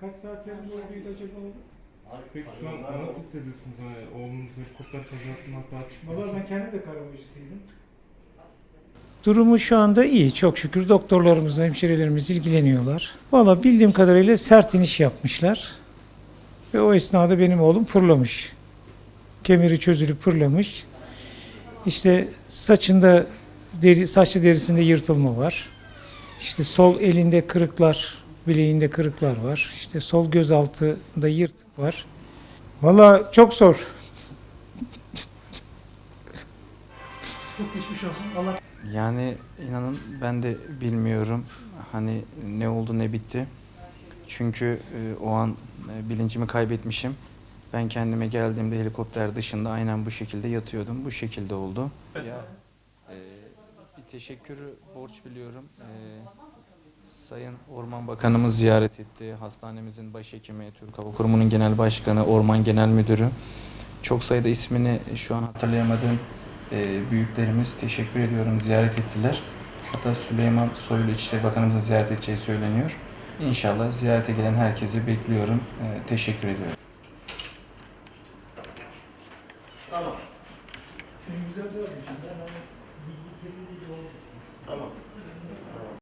Kaç saat yanında olduydu acaba oldu? Peki şu an nasıl hissediyorsunuz? Hani oğlunuz helikopter kazasından sağ çıkmış. Valla ben kendim de karamacısıydım. Durumu şu anda iyi. Çok şükür doktorlarımız, hemşirelerimiz ilgileniyorlar. Valla bildiğim kadarıyla sert iniş yapmışlar. Ve o esnada benim oğlum fırlamış. Kemeri çözülüp fırlamış. İşte saçında, deri, saçlı derisinde yırtılma var. İşte sol elinde kırıklar, bileğinde kırıklar var. İşte sol göz altında yırtık var. Valla çok zor. Çok geçmiş olsun. Allah Yani inanın ben de bilmiyorum hani ne oldu ne bitti. Çünkü e, o an e, bilincimi kaybetmişim. Ben kendime geldiğimde helikopter dışında aynen bu şekilde yatıyordum. Bu şekilde oldu. Ya e, bir teşekkürü borç biliyorum. E, Sayın Orman Bakanımız ziyaret etti. Hastanemizin başhekimi, Türk Hava Kurumu'nun genel başkanı, Orman Genel Müdürü. Çok sayıda ismini şu an hatırlayamadığım e, büyüklerimiz teşekkür ediyorum ziyaret ettiler. Hatta Süleyman Soylu İçişleri Bakanımızın ziyaret edeceği söyleniyor. İnşallah ziyarete gelen herkesi bekliyorum. E, teşekkür ediyorum. Şimdi güzel bir şey. Ben bilgi